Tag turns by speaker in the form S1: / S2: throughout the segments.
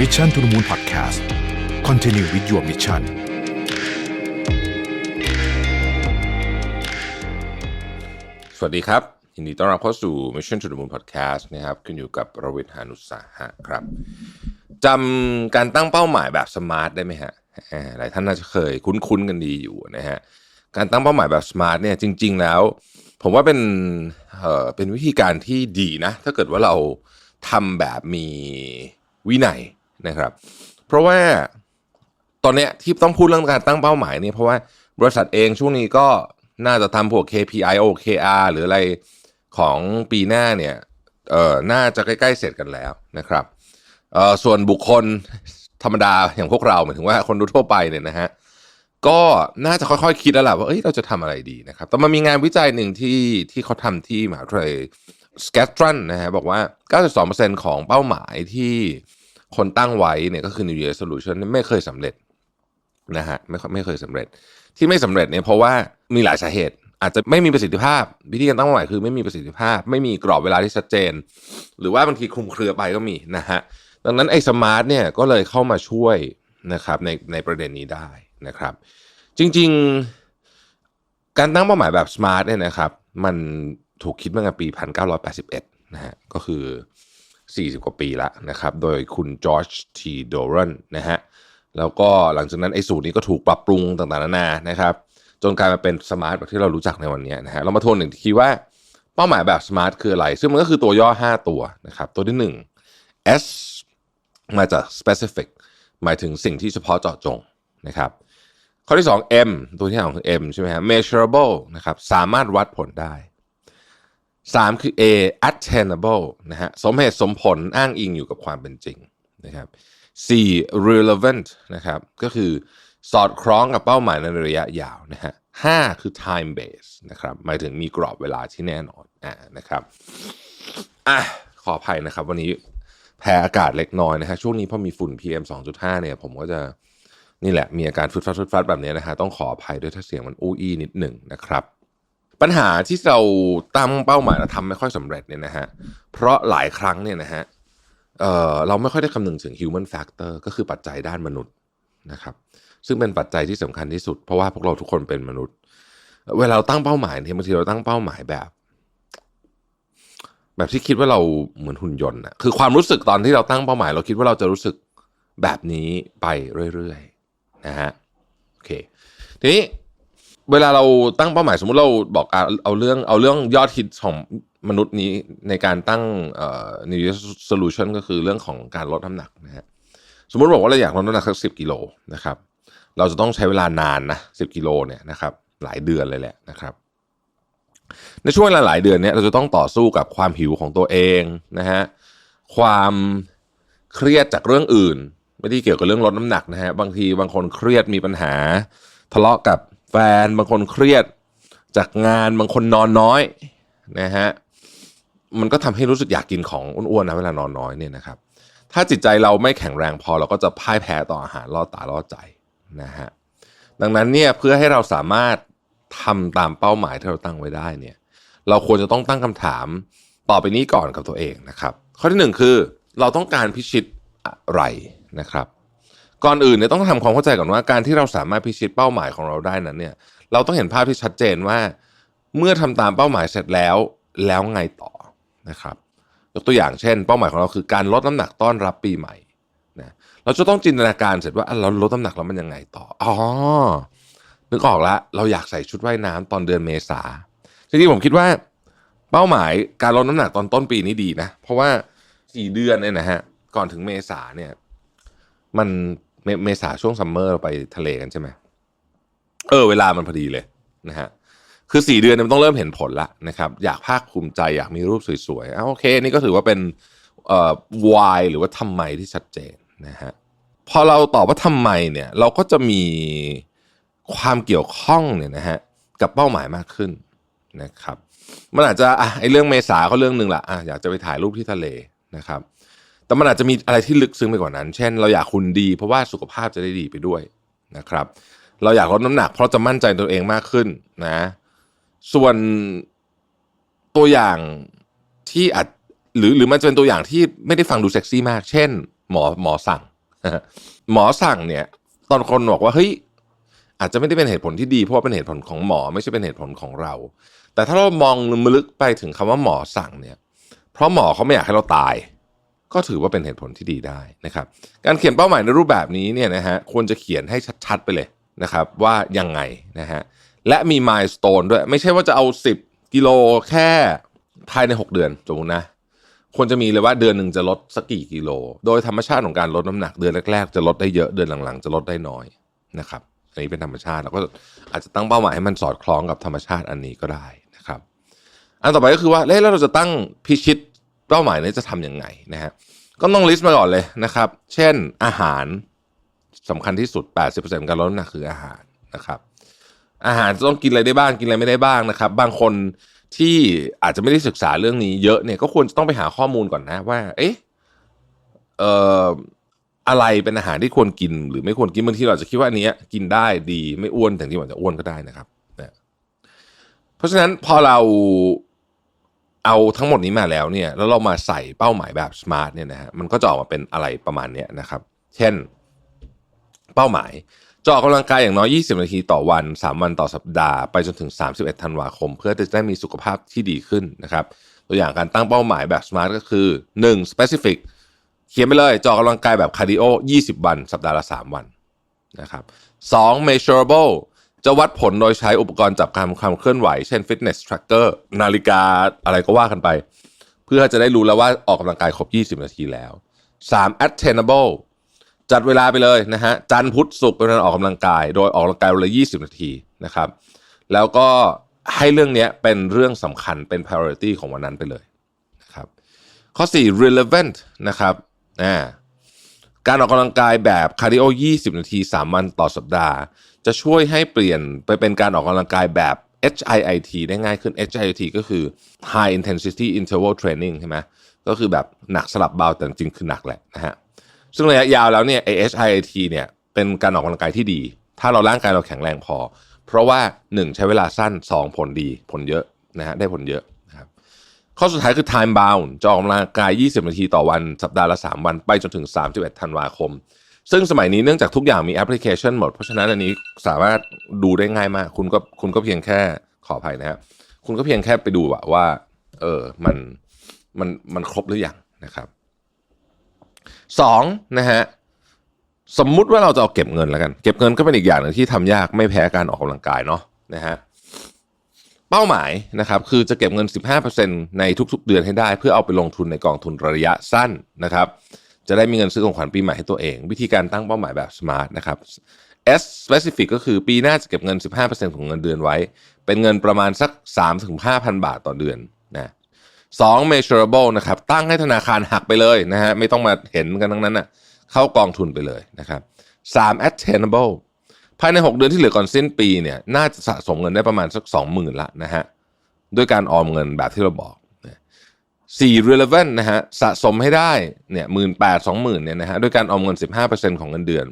S1: Mission to the Moon Podcast Continue with your mission
S2: สวัสดีครับยินดีต้อนรับเข้าสู่ Mission to the Moon Podcast นะครับขึ้นอยู่กับรวิทยานุสาหะครับจำการตั้งเป้าหมายแบบสมาร์ทได้ไหมฮะหลายท่านน่าจะเคยคุ้นๆกันดีอยู่นะฮะการตั้งเป้าหมายแบบสมาร์ทเนี่ยจริง ๆ แล้ว ผมว่าเป็นเอ่อเป็นวิธีการที่ดีนะ ถ้าเกิดว่าเราทำแบบมีวินัย นะครับ เพราะว่าตอนเนี้ยที่ต้องพูดเรื่องการตั้งเป้าหมายเนี่ยเพราะว่าบริษัทเองช่วงนี้ก็น่าจะทำพวก KPI OKR หรืออะไรของปีหน้าเนี่ยเอ่อน่าจะใกล้ๆเสร็จกันแล้วนะครับเอ่อส่วนบุคคลธรรมดาอย่างพวกเราหมายถึงว่าคนทั่วไปเนี่ยนะฮะก็น่าจะค่อยๆคิดแล้วล่ะว่าเอ้ยเราจะทำอะไรดีนะครับ แต่มันมีงานวิจัยหนึ่งที่ที่เขาทำที่มหาวิทยาลัยสแกตรันนะฮะบอกว่า 92%ของเป้าหมายที่ คนตั้งไว้เนี่ยก็คือ New Year Resolution ไม่เคยสำเร็จนะฮะไม่ไม่เคยสำเร็จ ที่ไม่สำเร็จเนี่ยเพราะว่ามีหลายสาเหตุ อาจจะไม่มีประสิทธิภาพวิธีการตั้งเป้าหมายคือไม่มีประสิทธิภาพ ไม่มีกรอบเวลาที่ชัดเจน หรือว่าบางทีคลุมเครือไปก็มีนะฮะดังนั้นไอ้สมาร์ทเนี่ยก็เลยเข้ามาช่วยนะครับในในประเด็นนี้ได้นะครับ จริงๆ การตั้งเป้าหมายแบบสมาร์ทเนี่ยนะครับ มันถูกคิดมาตั้งแต่ปี 1981นะฮะก็คือ 40 กว่าปีละนะครับ โดยคุณจอร์จทีโดรันนะฮะ แล้วก็หลังจากนั้นไอ้สูตรนี้ก็ถูกปรับปรุงต่างๆนานานะครับ จนกลายมาเป็นสมาร์ทแบบที่เรารู้จักในวันนี้นะฮะ เรามาทวนหนึ่งทีว่าเป้าหมายแบบสมาร์ทคืออะไร ซึ่งมันก็คือตัวย่อ 5 ตัวนะครับ ตัวที่ 1 S มาจาก specific หมายถึงสิ่งที่เฉพาะเจาะจงนะครับ ข้อที่ 2 M ตัวที่สองคือ M ใช่ไหมฮะ measurable นะครับ สามารถวัดผลได้ 3 คือ A attainable นะฮะสมเหตุสมผลอ้างอิงอยู่กับความเป็นจริงนะครับ4 relevant นะครับก็คือสอดคล้องกับเป้าหมายในระยะยาวนะฮะห้าคือ time base นะครับหมายถึงมีกรอบเวลาที่แน่นอนอ่านะครับอะขออภัยนะครับ วันนี้แพ้อากาศเล็กน้อยนะฮะช่วงนี้พอมีฝุ่น PM 2.5เนี่ยผมก็จะนี่แหละมีอาการฟุดฟัดฟุดฟัดแบบนี้นะฮะต้องขออภัยด้วยถ้าเสียงมันอู้อี้นิดหนึ่งนะครับ ปัญหาที่เราตั้งเป้าหมายแล้วทำไม่ค่อยสำเร็จเนี่ยนะฮะเพราะหลายครั้งเนี่ยนะฮะเอ่อเราไม่ค่อยได้คำนึงถึง human factor ก็คือปัจจัยด้านมนุษย์นะครับ ซึ่งเป็นปัจจัยที่สำคัญที่สุด เพราะว่าพวกเราทุกคนเป็นมนุษย์ เวลาเราตั้งเป้าหมายเนี่ยบางทีเราตั้งเป้าหมายแบบ แบบที่คิดว่าเราเหมือนหุ่นยนต์อะคือความรู้สึกตอนที่เราตั้งเป้าหมาย เราคิดว่าเราจะรู้สึกแบบนี้ไปเรื่อยๆนะฮะโอเคทีนี้ เวลาเราตั้งเป้าหมายสมมุติเราบอกเอาเรื่องเอาเรื่องยอดฮิตของมนุษย์นี้ในการตั้งเอ่อ New Year Solution ก็คือเรื่องของการลดน้ำหนักนะฮะสมมติบอกว่าเราอยากลดน้ำหนักสักสิบกิโลนะครับเราจะต้องใช้เวลานานนะสิบกิโลเนี่ยนะครับหลายเดือนเลยแหละนะครับ ในช่วงเวลาหลายเดือนเนี้ยเราจะต้องต่อสู้กับความหิวของตัวเองนะฮะความเครียดจากเรื่องอื่น ไม่ได้เกี่ยวกับเรื่องลดน้ำหนักนะฮะบางทีบางคนเครียดมีปัญหา ทะเลาะกับ ฟน บางคนเครียดจากงานบางคนนอนน้อยนะฮะมันก็ทำให้รู้สึกอยากกินของอ้วนๆนะเวลานอนน้อยเนี่ยนะครับ ถ้าจิตใจเราไม่แข็งแรงพอเราก็จะพ่ายแพ้ต่ออาหารล่อตาล่อใจนะฮะดังนั้นเนี่ยเพื่อให้เราสามารถทำตามเป้าหมายที่เราตั้งไว้ได้เนี่ย เราควรจะต้องตั้งคำถามต่อไปนี้ก่อนกับตัวเองนะครับ ข้อที่หนึ่งคือเราต้องการพิชิตอะไรนะครับ ก่อนอื่นเนี่ยต้องทำความเข้าใจก่อนว่าการที่เราสามารถพิชิตเป้าหมายของเราได้นั้นเนี่ย เราต้องเห็นภาพที่ชัดเจนว่า เมื่อทำตามเป้าหมายเสร็จแล้วแล้วไงต่อนะครับ ยกตัวอย่างเช่น เป้าหมายของเราคือการลดน้ำหนักต้อนรับปีใหม่นะเราจะต้องจินตนาการเสร็จว่าอะเราลดน้ำหนักแล้วมันยังไงต่ออ๋อนึกออกละเราอยากใส่ชุดว่ายน้ำตอนเดือนเมษาจริงๆผมคิดว่า เป้าหมายการลดน้ำหนักตอนต้นปีนี้ดีนะ เพราะว่าสี่เดือนเนี่ยนะฮะก่อนถึงเมษาเนี่ย มัน เมเมษาช่วงซัมเมอร์เราไปทะเลกันใช่ไหมเออเวลามันพอดีเลยนะฮะคือสี่เดือนเนี่ยมันต้องเริ่มเห็นผลละนะครับ อยากภาคภูมิใจอยากมีรูปสวยๆอะโอเค นี่ก็ถือว่าเป็นเอ่อ why หรือว่าทำไมที่ชัดเจนนะฮะพอเราตอบว่าทำไมเนี่ย เราก็จะมีความเกี่ยวข้องเนี่ยนะฮะกับเป้าหมายมากขึ้นนะครับ มันอาจจะอะไอเรื่องเมษาก็เรื่องหนึ่งละอะอยากจะไปถ่ายรูปที่ทะเลนะครับ แต่มันอาจจะมีอะไรที่ลึกซึ้งไปกว่านั้น เช่น เราอยากคุณดีเพราะว่าสุขภาพจะได้ดีไปด้วยนะครับ เราอยากลดน้ำหนัก เพราะจะมั่นใจตัวเองมากขึ้นนะ ส่วนตัวอย่างที่อาจหรือหรือมันจะเป็นตัวอย่างที่ไม่ได้ฟังดูเซ็กซี่มาก เช่น หมอหมอสั่งหมอสั่งเนี่ย ตอนคนบอกว่าเฮ้ยอาจจะไม่ได้เป็นเหตุผลที่ดีเพราะว่าเป็นเหตุผลของหมอไม่ใช่เป็นเหตุผลของเรา แต่ถ้าเรามองลึกไปถึงคำว่าหมอสั่งเนี่ย เพราะหมอเขาไม่อยากให้เราตาย ก็ถือว่าเป็นเหตุผลที่ดีได้นะครับการเขียนเป้าหมายในรูปแบบนี้เนี่ยนะฮะควรจะเขียนให้ชัดๆไปเลยนะครับว่ายังไงนะฮะและมีมายสเตนด้วย ไม่ใช่ว่าจะเอา 10 กิโลแค่ภายใน 6 เดือนสมมตินะควรจะมีเลยว่าเดือนหนึ่งจะลดสักกี่กิโล โดยธรรมชาติของการลดน้ำหนักเดือนแรกๆจะลดได้เยอะเดือนหลังๆ จะลดได้น้อยนะครับอันนี้เป็นธรรมชาติแล้วก็อาจจะตั้งเป้าหมายให้มันสอดคล้องกับธรรมชาติอันนี้ก็ได้นะครับ อันต่อไปก็คือว่าแล้วเราจะตั้งพิชิต เป้าหมายนี้จะทำยังไงนะฮะก็ต้องลิสต์มาก่อนเลยนะครับ เช่นอาหารสำคัญที่สุด 80%การลดน้ำหนักคืออาหารนะครับ อาหารจะต้องกินอะไรได้บ้างกินอะไรไม่ได้บ้างนะครับ บางคนที่อาจจะไม่ได้ศึกษาเรื่องนี้เยอะเนี่ยก็ควรจะต้องไปหาข้อมูลก่อนนะว่า เอ๊ะเอ่ออะไรเป็นอาหารที่ควรกิน หรือไม่ควรกินบางทีเราอาจจะคิดว่าอันนี้กินได้ดีไม่อ้วนแต่จริงๆอาจจะอ้วนก็ได้นะครับนะเพราะฉะนั้นพอเรา เอาทั้งหมดนี้มาแล้วเนี่ยแล้วเรามาใส่เป้าหมายแบบสมาร์ทเนี่ยนะฮะมันก็จะออกมาเป็นอะไรประมาณเนี้ยนะครับ เช่น เป้าหมายจะออกกำลังกายอย่างน้อย 20 นาทีต่อวัน 3 วันต่อสัปดาห์ ไปจนถึง 31 ธันวาคม เพื่อจะได้มีสุขภาพที่ดีขึ้นนะครับ ตัวอย่างการตั้งเป้าหมายแบบ smart ก็คือ 1. specific เขียนไปเลยจะออกกำลังกายแบบคาร์ดิโอ 20 วัน สัปดาห์ละ 3 วันนะครับ 2. measurable จะวัดผลโดยใช้อุปกรณ์จับการความเคลื่อนไหว เช่น fitness tracker นาฬิกาอะไรก็ว่ากันไป เพื่อจะได้รู้แล้วว่าออกกำลังกายครบ 20 นาทีแล้ว 3. attainable จัดเวลาไปเลยนะฮะจันทร์พุธศุกร์เป็นการออกกำลังกาย โดยออกกำลังกายวันละ 20 นาทีนะครับ แล้วก็ให้เรื่องนี้เป็นเรื่องสำคัญเป็น priority ของวันนั้นไปเลยนะครับข้อ 4 relevant นะครับอ่าการออกกำลังกายแบบคาร์ดิโอ 20 นาที 3 วันต่อสัปดาห์ จะช่วยให้เปลี่ยนไปเป็นการออกกำลังกายแบบ HIIT ได้ง่ายขึ้น HIIT ก็คือ High Intensity Interval Training ใช่ไหมก็คือแบบหนักสลับเบาแต่จริงคือหนักแหละนะฮะซึ่งระยะยาวแล้วเนี่ย HIIT เนี่ยเป็นการออกกำลังกายที่ดี ถ้าเราร่างกายเราแข็งแรงพอ เพราะว่า 1 ใช้เวลาสั้น 2 ผลดีผลเยอะนะฮะได้ผลเยอะนะครับข้อสุดท้ายคือ time bound จะออกกำลังกาย 20 นาทีต่อวันสัปดาห์ละ 3 วันไปจนถึง 31 ธันวาคม ซึ่งสมัยนี้เนื่องจากทุกอย่างมีแอปพลิเคชันหมด เพราะฉะนั้นอันนี้สามารถดูได้ง่ายมาก คุณก็คุณก็เพียงแค่ขออภัยนะครับคุณก็เพียงแค่ไปดูว่าเออมันมันมันครบหรือยังนะครับสองนะฮะสมมุติว่าเราจะเอาเก็บเงินแล้วกัน เก็บเงินก็เป็นอีกอย่างหนึ่งที่ทำยากไม่แพ้การออกกำลังกายเนาะนะฮะเป้าหมายนะครับคือจะเก็บเงิน 15%ในทุกๆเดือนให้ได้ เพื่อเอาไปลงทุนในกองทุนระยะสั้นนะครับ จะได้มีเงินซื้อของขวัญปีใหม่ให้ตัวเอง วิธีการตั้งเป้าหมายแบบ smart นะครับ S specific ก็คือปีหน้าจะเก็บเงิน 15%ของเงินเดือนไว้ เป็นเงินประมาณสัก 3-5,000 บาทต่อเดือนนะสอง measurable นะครับตั้งให้ธนาคารหักไปเลยนะฮะไม่ต้องมาเห็นกันทั้งนั้นนะ่ะเข้ากองทุนไปเลยนะครับสาม attainable ภายใน 6 เดือนที่เหลือก่อนสิ้นปีเนี่ยน่าจะสะสมเงินได้ประมาณสัก 20,000ละนะฮะด้วยการออมเงินแบบที่เราบอก สี่ relevant นะฮะสะสมให้ได้เนี่ยหมื่นแปดสองหมื่นเนี่ยนะฮะด้วยการออมเงิน 15%ของเงินเดือน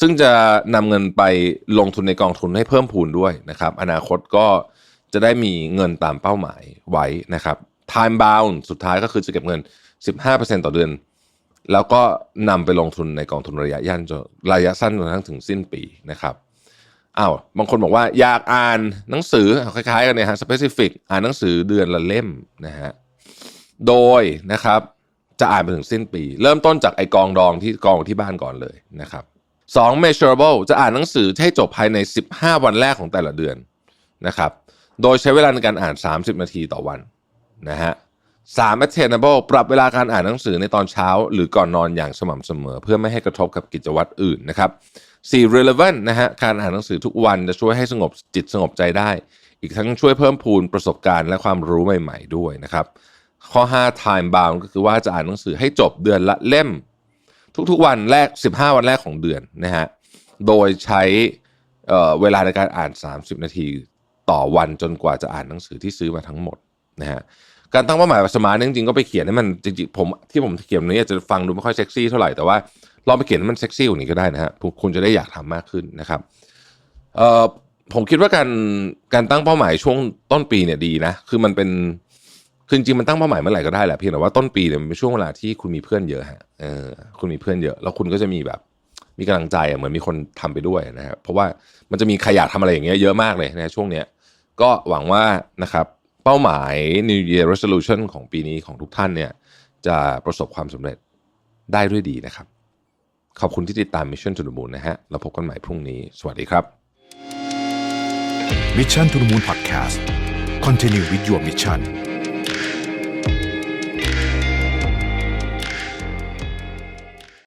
S2: ซึ่งจะนำเงินไปลงทุนในกองทุนให้เพิ่มพูนด้วยนะครับ อนาคตก็จะได้มีเงินตามเป้าหมายไว้นะครับ time bound สุดท้ายก็คือจะเก็บเงิน 15%ต่อเดือน แล้วก็นำไปลงทุนในกองทุนระยะยันจนระยะสั้นจนทั่งถึงสิ้นปีนะครับอ้าวบางคนบอกว่าอยากอ่านหนังสือคล้ายๆกันเนี่ยฮะ specific อ่านหนังสือเดือนละเล่มนะฮะ โดยนะครับจะอ่านไปถึงสิ้นปี เริ่มต้นจากไอกองดองที่กองที่บ้านก่อนเลยนะครับสอง measurable จะอ่านหนังสือให้จบภายใน 15 วันแรกของแต่ละเดือนนะครับ โดยใช้เวลาในการอ่าน 30 นาทีต่อวันนะฮะสาม attainable ปรับเวลาการอ่านหนังสือในตอนเช้า หรือก่อนนอนอย่างสม่ำเสมอ เพื่อไม่ให้กระทบกับกิจวัตรอื่นนะครับสี่ relevant นะฮะการอ่านหนังสือทุกวันจะช่วยให้สงบจิตสงบใจได้ อีกทั้งช่วยเพิ่มพูนประสบการณ์และความรู้ใหม่ ๆ ด้วยนะครับ ข้อ 5 time bound ก็คือว่าจะอ่านหนังสือให้จบเดือนละเล่ม ทุกๆวันแรก 15 วันแรกของเดือนนะฮะโดยใช้เเวลาในการอ่าน 30 นาทีต่อวันจนกว่าจะอ่านหนังสือที่ซื้อมาทั้งหมดนะฮะการตั้งเป้าหมายสมาร์ทจริงๆก็ไปเขียนให้มันจริงๆผมที่ผมเขียนนี้อาจจะฟังดูไม่ค่อยเซ็กซี่เท่าไหร่แต่ว่าลองไปเขียนให้มันเซ็กซี่กว่านี้ก็ได้นะฮะคุณจะได้อยากทำมากขึ้นนะครับผมคิดว่าการการตั้งเป้าหมายช่วงต้นปีเนี่ยดีนะ คือมันเป็น คือจริงมันตั้งเป้าหมายเมื่อไหร่ก็ได้แหละเพียงแต่ว่าต้นปีเนี่ยมันเป็นช่วงเวลาที่คุณมีเพื่อนเยอะฮะเออคุณมีเพื่อนเยอะ แล้วคุณก็จะมีแบบมีกำลังใจเหมือนมีคนทำไปด้วยนะครับเพราะว่ามันจะมีใครอยากทำอะไรอย่างเงี้ยเยอะมากเลยนะช่วงเนี้ยก็หวังว่านะครับเป้าหมาย New Year Resolution ของปีนี้ของทุกท่านเนี่ยจะประสบความสำเร็จได้ด้วยดีนะครับ ขอบคุณที่ติดตาม Mission to the Moon นะฮะเราพบกันใหม่พรุ่งนี้ สวัสดีครับ
S1: Mission to the Moon Podcast Continue with your mission